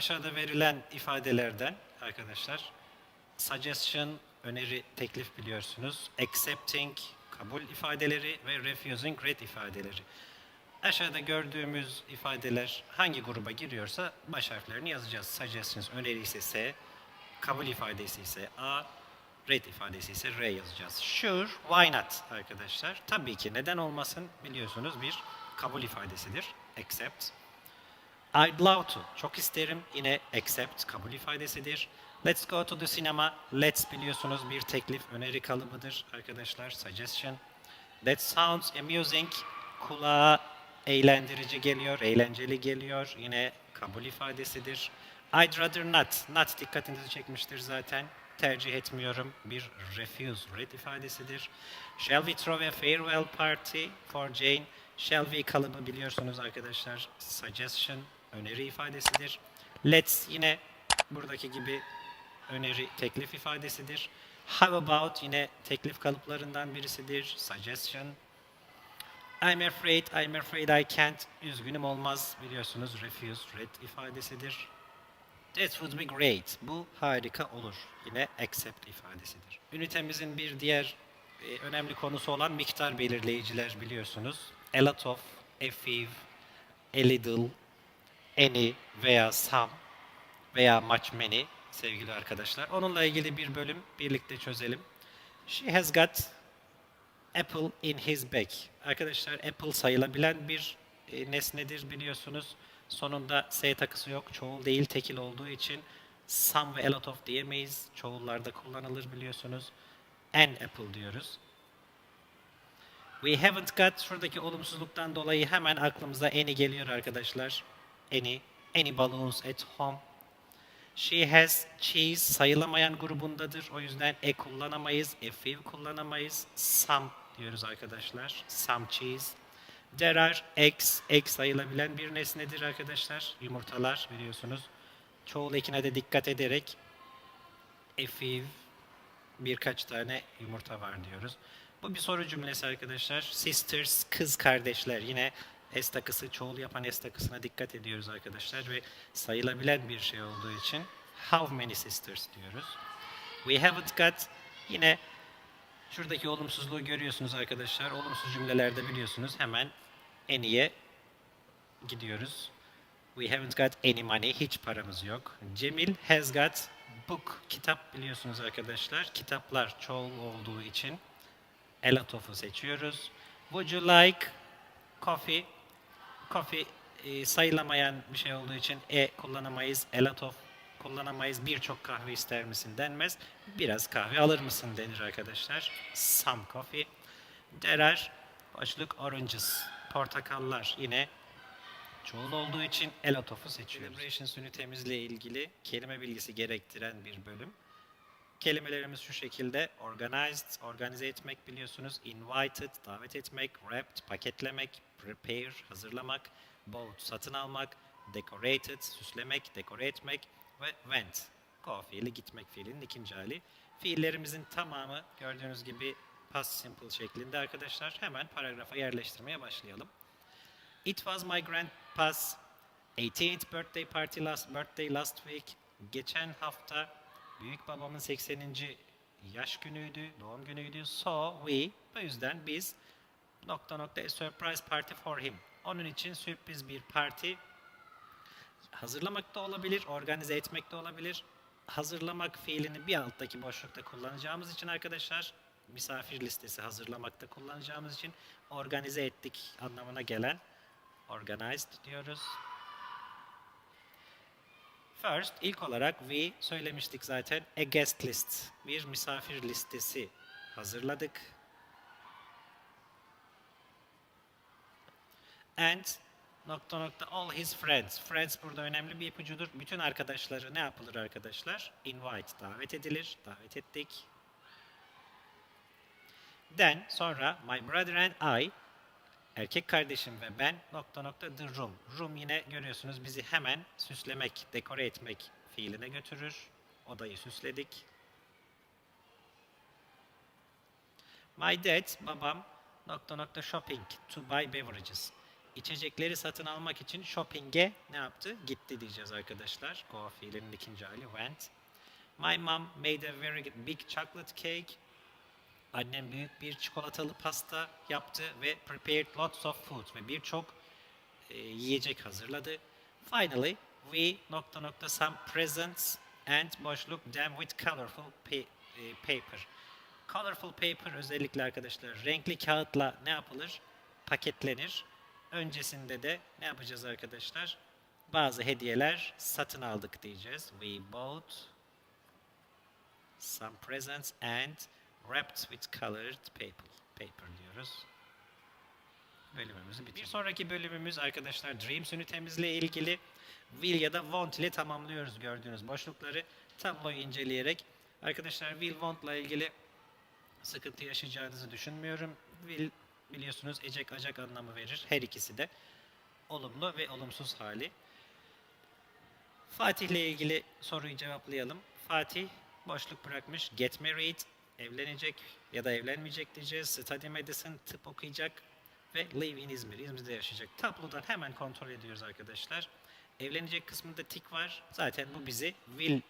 aşağıda verilen ifadelerden arkadaşlar suggestion, öneri, teklif biliyorsunuz. Accepting, kabul ifadeleri ve refusing, red ifadeleri. Aşağıda gördüğümüz ifadeler hangi gruba giriyorsa baş harflerini yazacağız. Suggestions, öneri ise S, kabul ifadesi ise A, red ifadesi ise R yazacağız. Sure, why not arkadaşlar? Tabii ki neden olmasın biliyorsunuz bir kabul ifadesidir. Accept. I'd love to. Çok isterim. Yine accept kabul ifadesidir. Let's go to the cinema. Let's biliyorsunuz bir teklif, öneri kalıbıdır arkadaşlar. Suggestion. That sounds amusing. Kulağa eğlendirici geliyor, eğlenceli geliyor. Yine kabul ifadesidir. I'd rather not. Not dikkatinizi çekmiştir zaten. Tercih etmiyorum. Bir refuse, red ifadesidir. Shall we throw a farewell party for Jane? Shall we kalıbı biliyorsunuz arkadaşlar. Suggestion, öneri ifadesidir. Let's yine buradaki gibi öneri, teklif ifadesidir. How about yine teklif kalıplarından birisidir. Suggestion. I'm afraid, I'm afraid I can't. Üzgünüm olmaz biliyorsunuz. Refuse, red ifadesidir. That would be great. Bu harika olur. Yine accept ifadesidir. Ünitemizin bir diğer e, önemli konusu olan miktar belirleyiciler biliyorsunuz. A lot of, a few, a little, any veya some veya much many sevgili arkadaşlar. Onunla ilgili bir bölüm birlikte çözelim. She has got apple in his bag. Arkadaşlar apple sayılabilen bir e, nesnedir biliyorsunuz. Sonunda S takısı yok. Çoğul değil tekil olduğu için some ve a lot of diyemeyiz. Çoğullarda kullanılır biliyorsunuz. An apple diyoruz. We haven't got şuradaki olumsuzluktan dolayı hemen aklımıza any geliyor arkadaşlar. Any, any balloons at home. She has cheese sayılamayan grubundadır. O yüzden e kullanamayız, a few kullanamayız. Some diyoruz arkadaşlar. Some cheese. There are eggs. Egg sayılabilen bir nesnedir arkadaşlar. Yumurtalar biliyorsunuz. Çoğul ekine de dikkat ederek a few birkaç tane yumurta var diyoruz. Bu bir soru cümlesi arkadaşlar. Sisters, kız kardeşler. Yine S takısı, çoğul yapan S takısına dikkat ediyoruz arkadaşlar ve sayılabilen bir şey olduğu için how many sisters diyoruz. We haven't got yine şuradaki olumsuzluğu görüyorsunuz arkadaşlar. Olumsuz cümlelerde biliyorsunuz hemen any'ye gidiyoruz. We haven't got any money. Hiç paramız yok. Cemil has got book. Kitap biliyorsunuz arkadaşlar. Kitaplar çoğul olduğu için a lot of'u seçiyoruz. Would you like coffee? Coffee e, sayılamayan bir şey olduğu için e kullanamayız. A lot of kullanamayız. Birçok kahve ister misin denmez. Biraz kahve alır mısın denir arkadaşlar. Some coffee. There are boşluk oranges. Portakallar yine çoğul olduğu için a lot of'u seçiyoruz. Celebrations ünitemizle ilgili kelime bilgisi gerektiren bir bölüm. Kelimelerimiz şu şekilde organized, organize etmek biliyorsunuz. Invited, davet etmek. Wrapped, paketlemek. Prepare, hazırlamak. Bought, satın almak. Decorated, süslemek, dekore etmek. Ve went, go fiili gitmek fiilinin ikinci hali. Fiillerimizin tamamı gördüğünüz gibi past simple şeklinde arkadaşlar. Hemen paragrafa yerleştirmeye başlayalım. It was my grandpa's 18th birthday party last birthday last week. Geçen hafta büyük babamın 80. yaş günüydü, doğum günüydü. So we, bu yüzden biz nokta nokta a surprise party for him. Onun için sürpriz bir parti hazırlamak da olabilir, organize etmek de olabilir. Hazırlamak fiilini bir alttaki boşlukta kullanacağımız için arkadaşlar misafir listesi hazırlamakta kullanacağımız için organize ettik anlamına gelen organized diyoruz. First, ilk olarak we söylemiştik zaten a guest list. Bir misafir listesi hazırladık. And nokta nokta all his friends. Friends burada önemli bir ipucudur. Bütün arkadaşları ne yapılır arkadaşlar? Invite, davet edilir. Davet ettik. Then sonra my brother and I erkek kardeşim ve ben nokta nokta the room. Room yine görüyorsunuz bizi hemen süslemek, dekore etmek fiiline götürür. Odayı süsledik. My dad, babam nokta nokta shopping to buy beverages. içecekleri satın almak için shopping'e ne yaptı? Gitti diyeceğiz arkadaşlar. Go fiilinin ikinci hali went. My mom made a very big chocolate cake. Annem büyük bir çikolatalı pasta yaptı ve prepared lots of food ve birçok e, yiyecek hazırladı. Finally, we nokta nokta some presents and boşluk them with colorful pa- e, paper. Colorful paper özellikle arkadaşlar renkli kağıtla ne yapılır? Paketlenir. Öncesinde de ne yapacağız arkadaşlar? Bazı hediyeler satın aldık diyeceğiz. We bought some presents and wrapped with colored paper. Paper diyoruz. Bölümümüzü Bir sonraki bölümümüz arkadaşlar Dreams ünitemizle ilgili will ya da want ile tamamlıyoruz gördüğünüz boşlukları tabloyu inceleyerek. Arkadaşlar will want ile ilgili sıkıntı yaşayacağınızı düşünmüyorum. Will biliyorsunuz ecek acak anlamı verir. Her ikisi de olumlu ve olumsuz hali. Fatih ile ilgili soruyu cevaplayalım. Fatih boşluk bırakmış. Get married, evlenecek ya da evlenmeyecek diyeceğiz. Study medicine, tıp okuyacak ve live in İzmir, İzmir'de yaşayacak. Tablodan hemen kontrol ediyoruz arkadaşlar. Evlenecek kısmında tik var. Zaten bu bizi will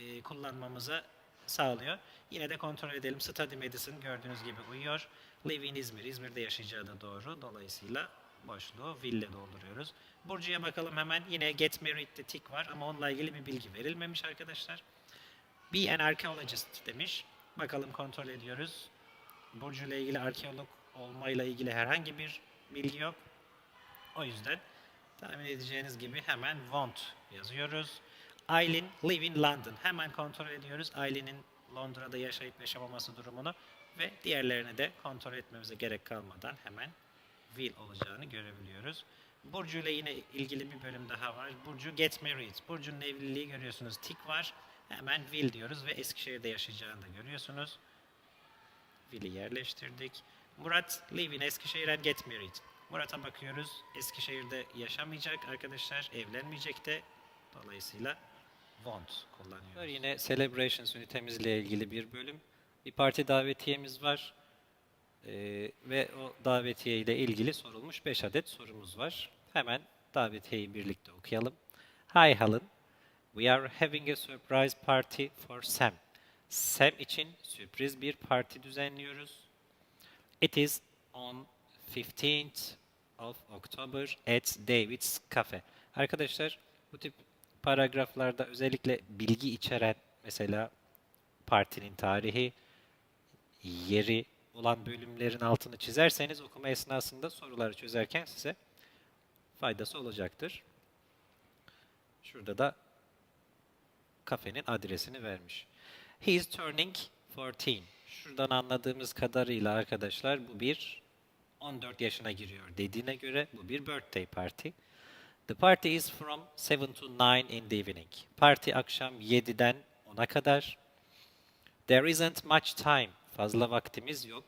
e, kullanmamıza sağlıyor. Yine de kontrol edelim. Study medicine gördüğünüz gibi uyuyor. Live in İzmir, İzmir'de yaşayacağı da doğru. Dolayısıyla boşluğu will ile dolduruyoruz. Burcu'ya bakalım hemen. Yine get married'de tik var ama onunla ilgili bir bilgi verilmemiş arkadaşlar. Be an archaeologist demiş. Bakalım kontrol ediyoruz. Burcu ile ilgili arkeolog olmayla ilgili herhangi bir bilgi yok. O yüzden tahmin edeceğiniz gibi hemen want yazıyoruz. Eileen live in London. Hemen kontrol ediyoruz Eileen'in Londra'da yaşayıp yaşamaması durumunu ve diğerlerini de kontrol etmemize gerek kalmadan hemen will olacağını görebiliyoruz. Burcu ile yine ilgili bir bölüm daha var. Burcu get married. Burcu'nun evliliği görüyorsunuz. Tik var. Hemen will diyoruz ve Eskişehir'de yaşayacağını da görüyorsunuz. Will'i yerleştirdik. Murat live in Eskişehir and get married. Murat'a bakıyoruz. Eskişehir'de yaşamayacak arkadaşlar. Evlenmeyecek de. Dolayısıyla want kullanıyoruz. Yine Celebrations ünitemizle ilgili bir bölüm. Bir parti davetiyemiz var. Ee, ve o davetiye ile ilgili sorulmuş 5 adet sorumuz var. Hemen davetiyeyi birlikte okuyalım. Hi Helen, we are having a surprise party for Sam. Sam için sürpriz bir parti düzenliyoruz. It is on 15th of October at David's Cafe. Arkadaşlar bu tip paragraflarda özellikle bilgi içeren mesela partinin tarihi, yeri olan bölümlerin altını çizerseniz okuma esnasında soruları çözerken size faydası olacaktır. Şurada da kafenin adresini vermiş. He is turning 14. Şuradan anladığımız kadarıyla arkadaşlar bu bir 14 yaşına giriyor dediğine göre bu bir birthday party. The party is from 7 to 9 in the evening. Parti akşam 7'den 10'a kadar. There isn't much time. Fazla vaktimiz yok.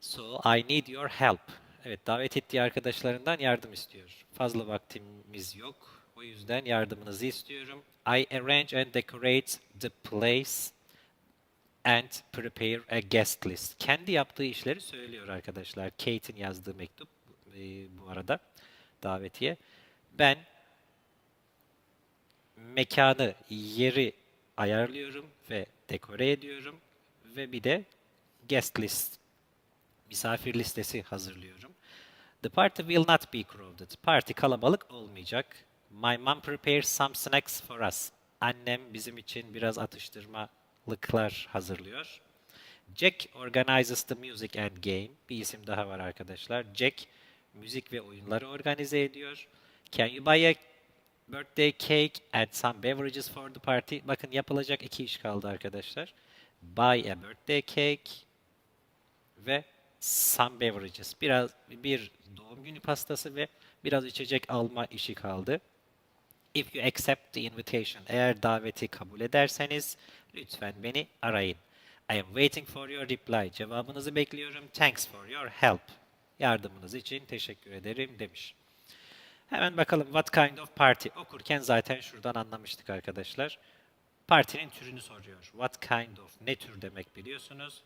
So I need your help. Evet davet ettiği arkadaşlarından yardım istiyor. Fazla vaktimiz yok. O yüzden yardımınızı istiyorum. I arrange and decorate the place and prepare a guest list. Kendi yaptığı işleri söylüyor arkadaşlar. Kate'in yazdığı mektup e, bu arada davetiye. Ben mekanı, yeri ayarlıyorum ve dekore ediyorum ve bir de guest list, misafir listesi hazırlıyorum. The party will not be crowded. Parti kalabalık olmayacak. My mom prepares some snacks for us. Annem bizim için biraz atıştırmalıklar hazırlıyor. Jack organizes the music and game. Bir isim daha var arkadaşlar. Jack müzik ve oyunları organize ediyor. Can you buy a birthday cake and some beverages for the party? Bakın yapılacak iki iş kaldı arkadaşlar. Buy a birthday cake ve some beverages. Biraz bir doğum günü pastası ve biraz içecek alma işi kaldı. If you accept the invitation, eğer daveti kabul ederseniz lütfen beni arayın. I am waiting for your reply. Cevabınızı bekliyorum. Thanks for your help. Yardımınız için teşekkür ederim demiş. Hemen bakalım what kind of party okurken zaten şuradan anlamıştık arkadaşlar. Partinin türünü soruyor. What kind of ne tür demek biliyorsunuz.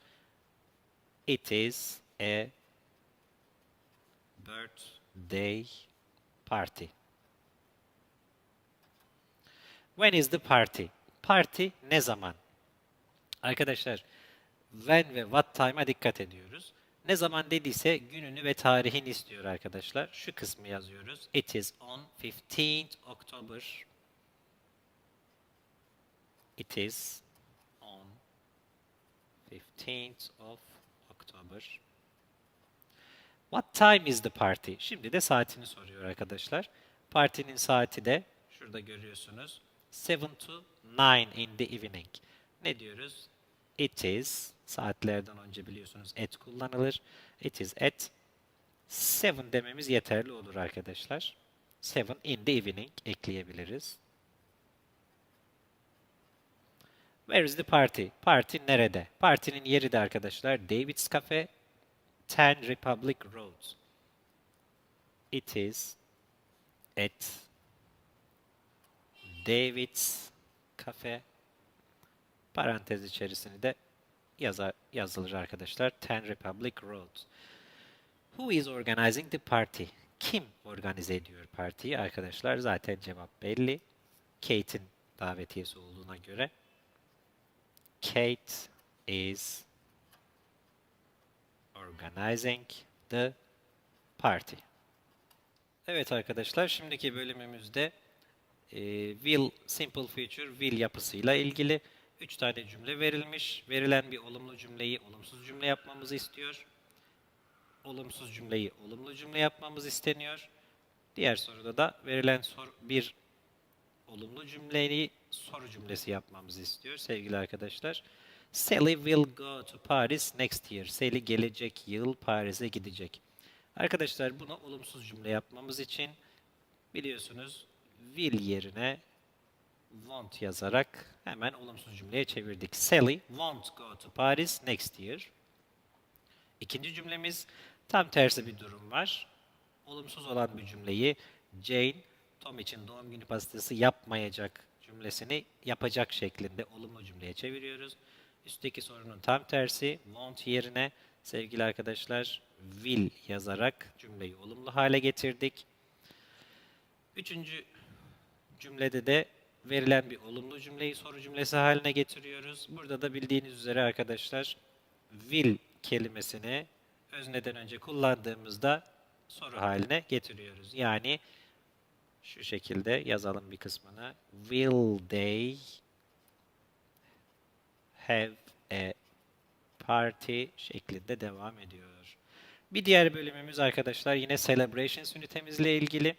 It is a day party. When is the party? Party ne zaman? Arkadaşlar when ve what time'a dikkat ediyoruz. Ne zaman dediyse gününü ve tarihini istiyor arkadaşlar. Şu kısmı yazıyoruz. It is on 15th October. It is on 15th of October. What time is the party? Şimdi de saatini soruyor arkadaşlar. Partinin saati de şurada görüyorsunuz. 7 to 9 in the evening. Ne diyoruz? It is saatlerden önce biliyorsunuz at kullanılır. It is at 7 dememiz yeterli olur arkadaşlar. 7 in the evening ekleyebiliriz. Where is the party? Parti nerede? Partinin yeri de arkadaşlar David's Cafe, 10 Republic Road. It is at David's Cafe. Parantez içerisinde de yazar, yazılır arkadaşlar. 10 Republic Road. Who is organizing the party? Kim organize ediyor partiyi? Arkadaşlar zaten cevap belli. Kate'in davetiyesi olduğuna göre. Kate is organizing the party. Evet arkadaşlar, şimdiki bölümümüzde e, will simple future will yapısıyla ilgili 3 tane cümle verilmiş. Verilen bir olumlu cümleyi olumsuz cümle yapmamızı istiyor. Olumsuz cümleyi olumlu cümle yapmamız isteniyor. Diğer soruda da verilen sor, bir olumlu cümleyi soru cümlesi yapmamızı istiyor sevgili arkadaşlar. Sally will go to Paris next year. Sally gelecek yıl Paris'e gidecek. Arkadaşlar bunu olumsuz cümle yapmamız için biliyorsunuz will yerine won't yazarak hemen olumsuz cümleye çevirdik. Sally won't go to Paris next year. İkinci cümlemiz tam tersi bir durum var. Olumsuz olan bir cümleyi Jane Tom için doğum günü pastası yapmayacak cümlesini yapacak şeklinde olumlu cümleye çeviriyoruz. Üstteki sorunun tam tersi won't yerine sevgili arkadaşlar will yazarak cümleyi olumlu hale getirdik. Üçüncü cümlede de verilen bir olumlu cümleyi soru cümlesi haline getiriyoruz. Burada da bildiğiniz üzere arkadaşlar will kelimesini özneden önce kullandığımızda soru haline getiriyoruz. Yani şu şekilde yazalım bir kısmını. Will they have a party şeklinde devam ediyor. Bir diğer bölümümüz arkadaşlar yine celebrations ünitemizle ilgili.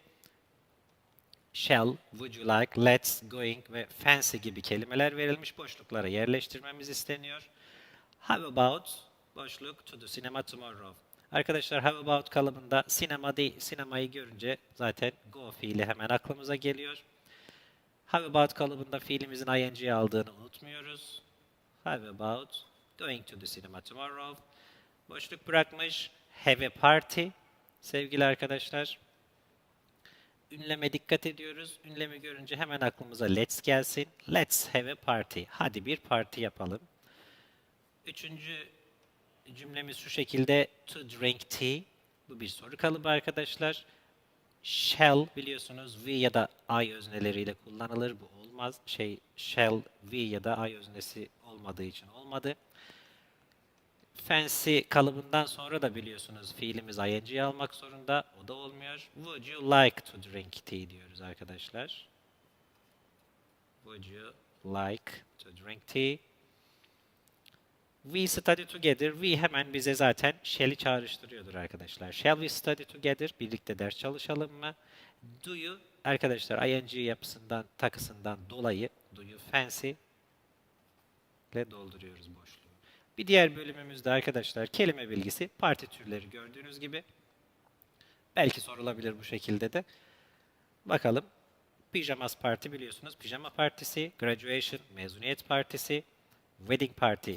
Shall, would you like, let's, going ve fancy gibi kelimeler verilmiş boşluklara yerleştirmemiz isteniyor. How about boşluk to the cinema tomorrow. Arkadaşlar how about kalıbında sinema değil, sinemayı görünce zaten go fiili hemen aklımıza geliyor. How about kalıbında fiilimizin ing'yi aldığını unutmuyoruz. How about going to the cinema tomorrow. Boşluk bırakmış. Have a party. Sevgili arkadaşlar. Ünleme dikkat ediyoruz. Ünlemi görünce hemen aklımıza let's gelsin. Let's have a party. Hadi bir parti yapalım. Üçüncü cümlemiz şu şekilde. To drink tea. Bu bir soru kalıbı arkadaşlar. Shall biliyorsunuz V ya da I özneleriyle kullanılır. Bu olmaz. Şey shall V ya da I öznesi olmadığı için olmadı. Fancy kalıbından sonra da biliyorsunuz fiilimiz ing'yi almak zorunda. O da olmuyor. Would you like to drink tea diyoruz arkadaşlar. Would you like to drink tea? We study together. We hemen bize zaten shall'i çağrıştırıyordur arkadaşlar. Shall we study together? Birlikte ders çalışalım mı? Do you? Arkadaşlar ing yapısından, takısından dolayı do you fancy ile dolduruyoruz boşluğu. Bir diğer bölümümüzde arkadaşlar kelime bilgisi, parti türleri gördüğünüz gibi. Belki sorulabilir bu şekilde de. Bakalım. Pijamas party biliyorsunuz. Pijama partisi, graduation, mezuniyet partisi, wedding party,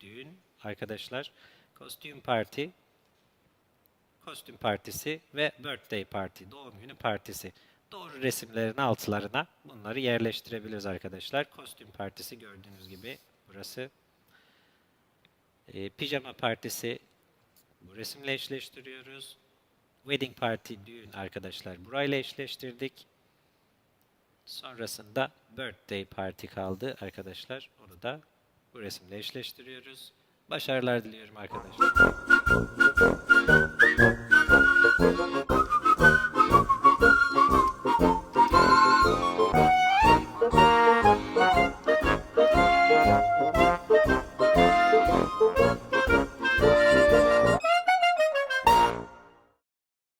düğün arkadaşlar, kostüm parti, kostüm partisi ve birthday party, doğum günü partisi. Doğru resimlerin altlarına bunları yerleştirebiliriz arkadaşlar. Kostüm partisi gördüğünüz gibi burası. E, pijama partisi bu resimle eşleştiriyoruz. wedding party düğün arkadaşlar burayla eşleştirdik. Sonrasında birthday party kaldı arkadaşlar. Onu da bu resimle eşleştiriyoruz. Başarılar diliyorum arkadaşlar.